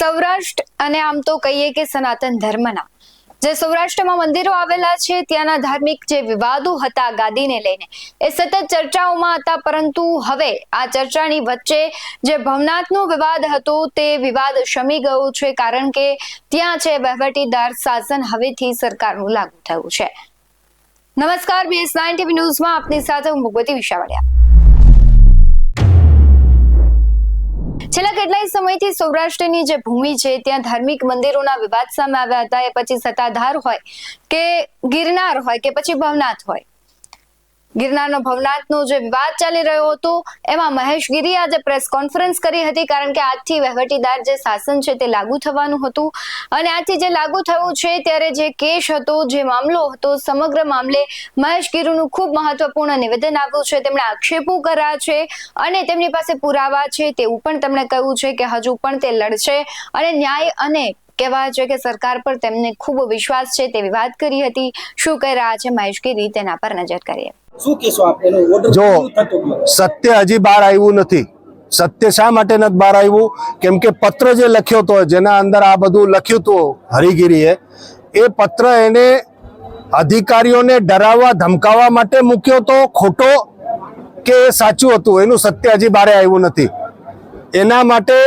સૌરાષ્ટ્ર અને આમ તો કહીએ કે સનાતન ધર્મના. જે સૌરાષ્ટ્રમાં મંદિરો આવેલા છે, ત્યાંના ધાર્મિક જે વિવાદો હતા ગાદીને લઈને, એ સતત ચર્ચાઓમાં હતા, પરંતુ હવે આ ચર્ચાની વચ્ચે જે ભવનાથનો વિવાદ હતો, તે વિવાદ શમી ગયો છે, કારણ કે ત્યાં છે વહીવટીદાર શાસન હવેથી સરકારનું લાગુ થયું છે. નમસ્કાર બીએસ નાઇન ટીવી ન્યૂઝમાં આપની સાથે હું ભગવતી વિશાવડિયા. છેલ્લા કેટલાય સમયથી સૌરાષ્ટ્રની જે ભૂમિ છે, ત્યાં ધાર્મિક મંદિરોના વિવાદ સામે આવ્યા હતા. એ પછી સત્તાધાર હોય કે ગિરનાર હોય કે પછી ભવનાથ હોય. ગિરનારનો ભવનાથનો જે વિવાદ ચાલી રહ્યો હતો, એમાં મહેશગીરી આજે પ્રેસ કોન્ફરન્સ કરી હતી કારણ કે આજથી વહીવટીદાર જે શાસન છે તે લાગુ થવાનું હતું. અને આજથી જે લાગુ થયું છે ત્યારે જે કેસ હતો, જે મામલો હતો, સમગ્ર મામલે મહેશગીરીનું ખૂબ મહત્વપૂર્ણ નિવેદન આવ્યું છે. તેમણે આક્ષેપો કર્યા છે અને તેમની પાસે પુરાવા છે તેવું પણ તેમણે કહ્યું છે કે હજુ પણ તે લડશે. અને ન્યાય અને કહેવાય છે કે સરકાર પર તેમને ખૂબ વિશ્વાસ છે તેવી વાત કરી હતી. શું કહી રહ્યા છે મહેશગીરી તેના પર નજર કરીએ. શું કહેશો આપ? એનો ઓર્ડર જો સત્ય હજી બહાર આવ્યું નથી. સત્ય શા માટે નથી બહાર આવ્યું? કેમ કે પત્ર જે લખ્યો હતો જેના અંદર આ બધું લખ્યું હતું હરિગીરીએ એ પત્ર એને અધિકારીઓને ડરાવવા ધમકાવવા માટે મૂક્યો તો ખોટો કે એ સાચું હતું? એનું સત્ય હજી બહાર આવ્યું નથી. એના માટે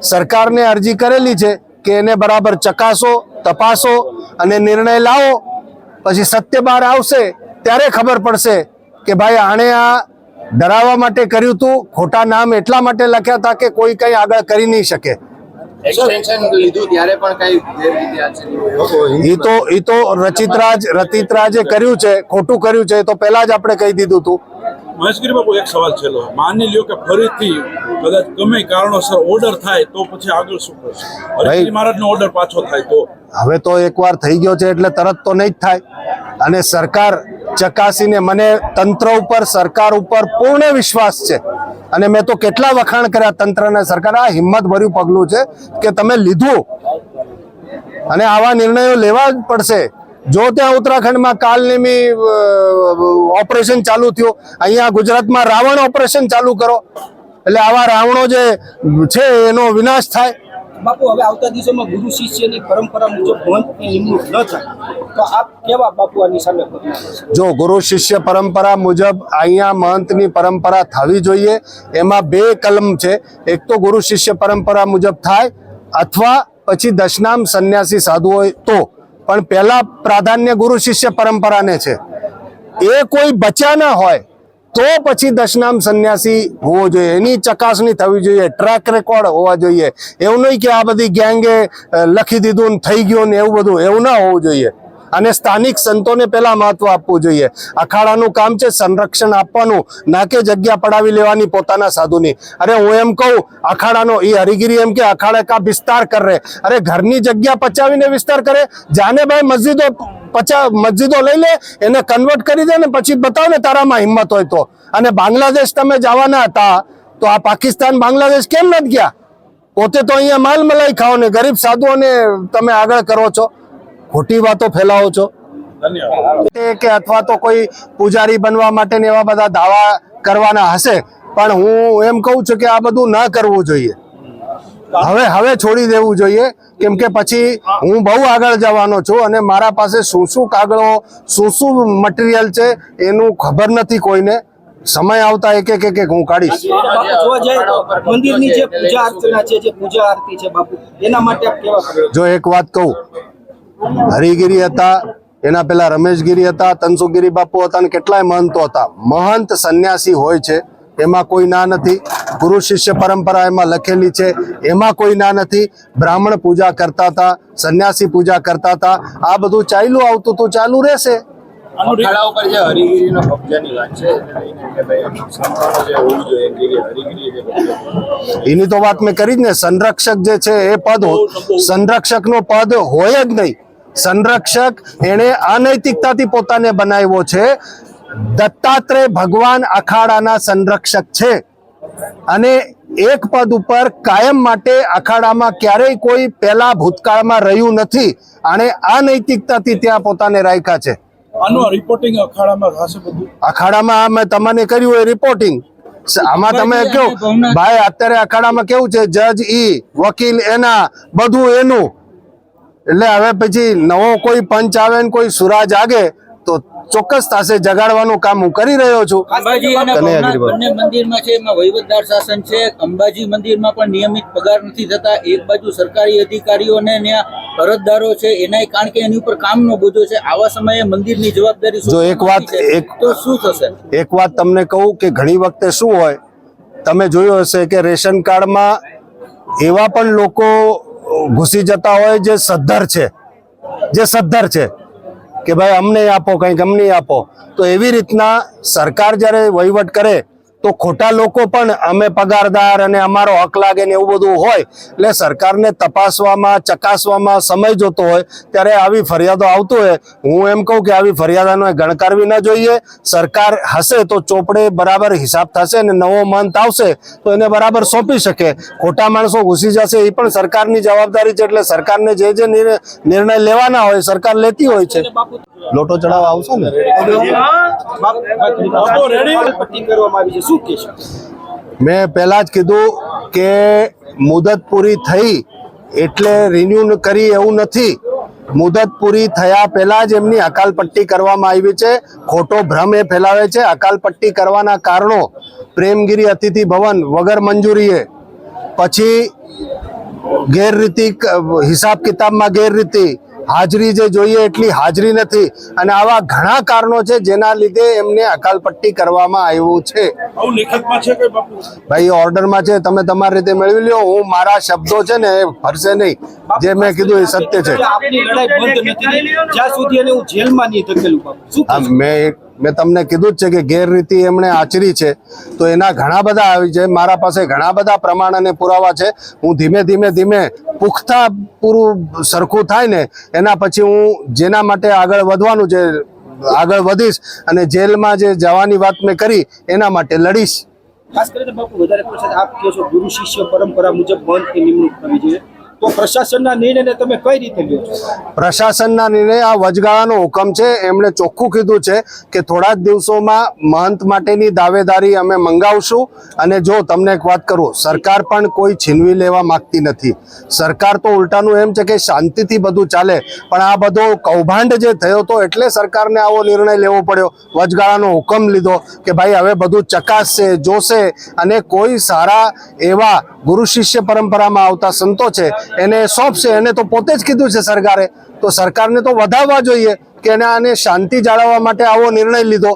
સરકારને અરજી કરેલી છે કે એને બરાબર ચકાસો તપાસો અને નિર્ણય લાવો. પછી સત્ય બહાર આવશે ત્યારે ખબર પડશે કે ભાઈ આણે આ ડરાવવા માટે કર્યું હતું ખોટા નામ એટલા માટે લખ્યા હતા કે કોઈ કઈ આગળ કરી નહીં શકે. એ તો એ તો રચિતરાજ રચિતરાજે કર્યું છે ખોટું કર્યું છે એ તો પહેલા જ આપણે કહી દીધું હતું મહેશગીરી બાબુ એક સવાલ છેલ્લો. માની લ્યો કે ફરીથી કદાચ ગમે કારણોસર ઓર્ડર થાય તો પછી આગળ શું કરશે? હરિશ્રી મહારાજનો ઓર્ડર પાછો થાય તો? હવે તો એકવાર થઈ ગયો છે એટલે તરત તો નહીં જ થાય. અને સરકાર ચકાસીને મને તંત્ર ઉપર સરકાર ઉપર પૂર્ણ વિશ્વાસ છે. અને મેં તો કેટલા વખાણ કર્યા તંત્રને. સરકાર આ હિંમત ભર્યું પગલું છે કે તમે લીધું. અને આવા નિર્ણયો લેવા જ પડશે. જો ત્યાં ઉત્તરાખંડમાં કાલનિમી ઓપરેશન ચાલુ થયું અહીંયા ગુજરાતમાં રાવણ ઓપરેશન ચાલુ કરો. એટલે આવા રાવણો જે છે એનો વિનાશ થાય. બાપુ હવે આવતા દિવસોમાં ગુરુ શિષ્યની પરંપરા મુજબ નિમણૂક ન થાય તો આપ કેવા બાપુ આની સામે જો ગુરુ શિષ્ય પરંપરા મુજબ અહીંયા મહંતની પરંપરા થવી જોઈએ એમાં બે કલમ છે. એક તો ગુરુ શિષ્ય પરંપરા મુજબ થાય અથવા પછી દશનામ સંન્યાસી સાધુ હોય તો. પણ પહેલા પ્રાધાન્ય ગુરુ શિષ્ય પરંપરાને છે. એ કોઈ બચ્યા હોય તો પછી દશનામ સંન્યાસી હોવો જોઈએ. એની ચકાસણી થવી જોઈએ. ટ્રેક રેકોર્ડ હોવા જોઈએ. એવું નહીં કે આ બધી ગેંગે લખી દીધું ને થઈ ગયું ને એવું બધું. એવું ના હોવું જોઈએ. અને સ્થાનિક સંતોને પહેલા મહત્વ આપવું જોઈએ. અખાડાનું કામ છે સંરક્ષણ આપવાનું, ના કે જગ્યા પડાવી લેવાની પોતાના સાધુની. અરે હું એમ કહું, અખાડાનો એ હરિગીરી એમ કે અખાડે કા વિસ્તાર કરે અરે ઘરની જગ્યા પચાવીને વિસ્તાર કરે. જાને ભાઈ મસ્જિદો પચા, મસ્જિદો લઈ લે, એને કન્વર્ટ કરી દે ને પછી બતાવ ને તારામાં હિંમત હોય તો. અને બાંગ્લાદેશ તમે જવાના હતા, તો આ પાકિસ્તાન બાંગ્લાદેશ કેમ નથી ગયા? પોતે તો અહીંયા માલ મલાઈ ખાઓ ને ગરીબ સાધુઓને તમે આગળ કરો છો. ખોટી વાતો ફેલાવો છો? કે અથવા તો કોઈ પૂજારી બનવા માટે એવા બધા દાવા કરવાના હશે પણ હું એમ કહું છું કે આ બધું ના કરવું જોઈએ. હવે હવે છોડી દેવું જોઈએ કેમ કે પછી હું બહુ આગળ જવાનો છું અને મારા પાસે શું શું કાગળો શું શું મટીરિયલ છે એનું ખબર નથી કોઈને. સમય આવતા એક એક એક એક હું કાઢીશ. બાપુ જોવા જાય તો મંદિરની જે પૂજા અર્ચના છે જે પૂજા આરતી છે બાપુ એના માટે આપ કેવા કરો જો એક વાત કહું હરિગીરી હતા એના પેલા રમેશગીરી હતા તનસુગીરી બાપુ હતા અને કેટલાય મહંતો હતા. મહંત સંન્યાસી હોય છે એમાં કોઈ ના નથી. ગુરુ શિષ્ય પરંપરા એમાં લખેલી છે એમાં કોઈ ના નથી. બ્રાહ્મણ પૂજા કરતા હતા સંન્યાસી પૂજા કરતા હતા. આ બધું ચાલ્યું આવતું હતું ચાલુ રહેશે. એને તો વાત મેં કરી જ ને સંરક્ષક જે છે એ પદ સંરક્ષકનો પદ હોય જ નહીં. સંરક્ષક એણે અનૈતિકતાથી પોતાને બનાવ્યો છે. દત્તાત્રેય ભગવાન અખાડાના સંરક્ષક છે. અને એક પદ ઉપર કાયમ માટે અખાડામાં ક્યારેય કોઈ પહેલા ભૂતકાળમાં રહ્યું નથી. અને અનૈતિકતાથી ત્યાં પોતાને રાખ્યા છે. આનું રિપોર્ટિંગ અખાડામાં થશે બધું? અખાડામાં મેં તમને કર્યું એ રિપોર્ટિંગ આમાં તમે કયો ભાઈ અત્યારે અખાડામાં કેવું છે? જજ ઈ વકીલ એના બધું એનું. એટલે હવે પછી નવો કોઈ પંચ આવે ને કોઈ સુરાજ આગે તો ચોક્કસ તાસે જગાડવાનું કામ હું કરી રહ્યો છું. અંબાજી અને. બંને મંદિરમાં છે એમાં વહીવટદાર શાસન છે. અંબાજી મંદિરમાં પણ નિયમિત પગાર નથી થતા. એક બાજુ સરકારી અધિકારીઓને ત્યાં અરજદારો છે. એના કારણ કે એની ઉપર કામનો બોજો છે. આવા સમયે મંદિરની જવાબદારી જો એક વાત- છે. એક- તો શું થશે? એક વાત તમને કહું કે ઘણી વખતે શું હોય તમે જોયું હશે કે રેશન કાર્ડમાં એવા પણ લોકો ઘૂસી જતા હોય જે સદ્ધર છે, જે સદ્ધર છે, કે ભાઈ અમને આપો, કંઈક અમને આપો. તો એવી રીતના સરકાર જ્યારે વહીવટ કરે તો ખોટા લોકો પણ અમે પગારદાર અને અમારો હક લાગે ને એવું બધું હોય એટલે સરકારને તપાસવામાં ચકાસવામાં સમય જોતો હોય ત્યારે આવી ફરિયાદો આવતું હોય હું એમ કહું કે આવી ફરિયાદોને ગણકારવી ન જોઈએ સરકાર હશે તો ચોપડે બરાબર હિસાબ થશે અને નવો મંથ આવશે તો એને બરાબર સોંપી શકે ખોટા માણસો ઘૂસી જશે એ પણ સરકારની જવાબદારી છે એટલે સરકારને જે જે નિર્ણય નિર્ણય લેવાના હોય સરકાર લેતી હોય છે લોટો ચડાવવા આવશે ને શું કહેશો? મેં પહેલા જ કીધું કે મુદત પૂરી થઈ એટલે રિન્યુ કરી એવું નથી. મુદત પૂરી થયા પહેલા જ એમની અકાલપટ્ટી કરવામાં આવી છે. ખોટો ભ્રમ એ ફેલાવે છે. અકાલપટ્ટી કરવાના કારણો પ્રેમગીરી અતિથિ ભવન વગર મંજૂરીએ. પછી ગેરરીતિ હિસાબ કિતાબમાં ગેરરીતિ હાજરી જે જોઈએ એટલી હાજરી નથી. અને આવા ઘણા કારણો છે જેના લીધે એમને અકાલપટ્ટી કરવામાં આવ્યું છે. ભાઈ ઓર્ડરમાં છે. તમે તમારી રીતે મેળવી લ્યો. હું મારા શબ્દો છે ને એ ફરશે નહીં. જે મેં કીધું એ સત્ય છે? મેં મેં તમને કીધું જ છે કે ગેરરીતિ એમણે આચરી છે. તો એના ઘણા બધા આવી છે. મારા પાસે ઘણા બધા પ્રમાણ અને પુરાવા છે. હું ધીમે ધીમે ધીમે પુખ્તા પૂરું સરખું થાય ને, એના પછી હું જેના માટે આગળ વધવાનું છે આગળ વધીશ અને જેલમાં જે જવાની વાત મેં કરી, એના માટે લડીશ. ખાસ કરીને બાપુ, વધારે આપ કહો છો ગુરુ શિષ્ય પરંપરા મુજબ બંધની નિમણૂક કરવી જોઈએ? તો પ્રશાસનના નિર્ણયને તમે કઈ રીતે લ્યો પ્રશાસનના નિર્ણય આ વચગાળાનો હુકમ છે. એમણે ચોખ્ખું કીધું છે કે થોડા જ દિવસોમાં મહંત માટેની દાવેદારી અમે મંગાવશું. અને જો તમને એક વાત કરું, સરકાર પણ કોઈ છીનવી લેવા માંગતી નથી. સરકાર તો ઉલટાનું એમ છે કે શાંતિથી બધું ચાલે. પણ આ બધો કૌભાંડ જે થયો હતો એટલે સરકારને આવો નિર્ણય લેવો પડ્યો. વચગાળાનો હુકમ લીધો કે ભાઈ હવે બધું ચકાસશે, જોશે. અને કોઈ સારા એવા ગુરુ શિષ્ય પરંપરામાં આવતા સંતો છે એને સોંપશે એને તો પોતે જ કીધું છે સરકારે. તો સરકારને તો વધાવવા જોઈએ કે એને આને શાંતિ જાળવવા માટે આવો નિર્ણય લીધો.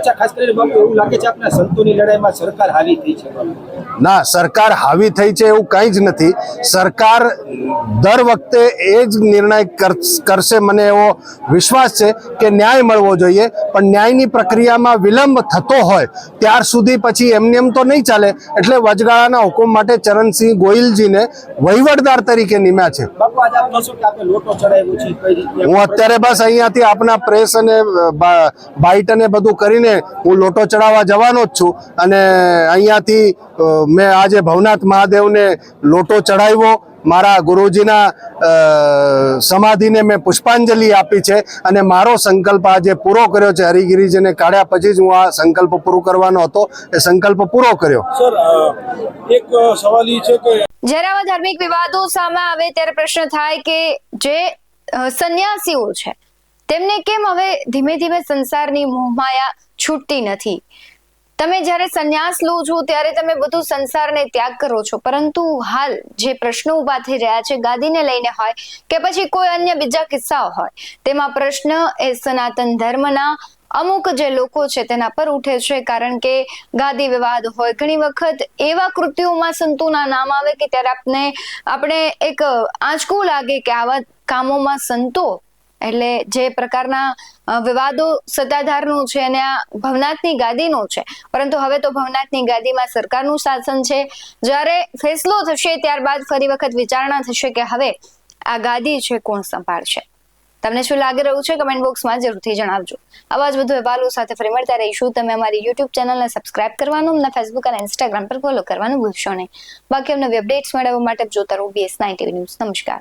અચ્છા ખાસ કરીને બાપુ એવું લાગે છે આપણા સંતોની લડાઈમાં સરકાર હાવી થઈ છે? ના સરકાર હાવી થઈ છે એવું કંઈ જ નથી. સરકાર દર વખતે એ જ નિર્ણય કર- કરશે. મને એવો વિશ્વાસ છે કે ન્યાય મળવો જોઈએ પણ ન્યાયની પ્રક્રિયામાં વિલંબ થતો હોય ત્યાર સુધી પછી એમને એમ તો નહીં ચાલે. એટલે વચગાળાના હુકમ માટે ચરણસિંહ ગોહિલજીને વહીવટદાર તરીકે નિમ્યા છે. હું અત્યારે બસ અહીંયાથી આપના પ્રેસ અને બાઇટ અને બધું કરીને હું લોટો ચડાવવા જવાનો જ છું અને અહીંયાથી મેં આજે ભવનાથ મહાદેવને લોટો ચડાવ્યો. મારા ગુરુજીના સમાધિને મેં પુષ્પાંજલિ આપી છે અને મારો સંકલ્પ આજે પૂરો કર્યો છે. હરિગીરીજીને કાઢ્યા પછી જ હું આ સંકલ્પ પૂરો કરવાનો હતો. એ સંકલ્પ પૂરો કર્યો. સર એક સવાલ એ છે કે જ્યારે આવા ધાર્મિક વિવાદો સામે આવે ત્યારે પ્રશ્ન થાય કે જે સંન્યાસીઓ છે તેમને કેમ હવે ધીમે ધીમે સંસારની મોહમાયા છૂટતી નથી. તમે જ્યારે સંન્યાસ લો છો, ત્યારે તમે બધું સંસારને ત્યાગ કરો છો. પરંતુ હાલ જે પ્રશ્નો ઊભા થઈ રહ્યા છે, ગાદીને લઈને હોય કે પછી કોઈ અન્ય બીજા કિસ્સાઓ હોય, તેમાં પ્રશ્ન એ સનાતન ધર્મના અમુક જે લોકો છે, તેના પર ઉઠે છે. કારણ કે ગાદી વિવાદ હોય. ઘણી વખત એવા કૃત્યોમાં સંતોના નામ આવે કે ત્યારે આપને, આપણે એક આંચકું લાગે કે આવા કામોમાં સંતો એટલે જે પ્રકારના વિવાદો સત્તાધારનું છે અને આ ભવનાથની ગાદીનો છે. પરંતુ હવે તો ભવનાથની ગાદીમાં સરકારનું શાસન છે. જ્યારે ફેસલો થશે ત્યારબાદ ફરી વખત વિચારણા થશે કે હવે આ ગાદી છે કોણ સંભાળશે? તમને શું લાગી રહ્યું છે? કમેન્ટ બોક્સમાં જરૂરથી જણાવજો. આવા જ વધુ અહેવાલો સાથે ફરી મળતા રહીશું. તમે અમારી યુટ્યુબ ચેનલને સબસ્ક્રાઇબ કરવાનું અને ફેસબુક અને ઇન્સ્ટાગ્રામ પર ફોલો કરવાનું ભૂલશો નહીં. બાકી અમને અપડેટ્સ મેળવવા માટે જોતા રહો બીએસ નાઇન ટીવી ન્યૂઝ નમસ્કાર.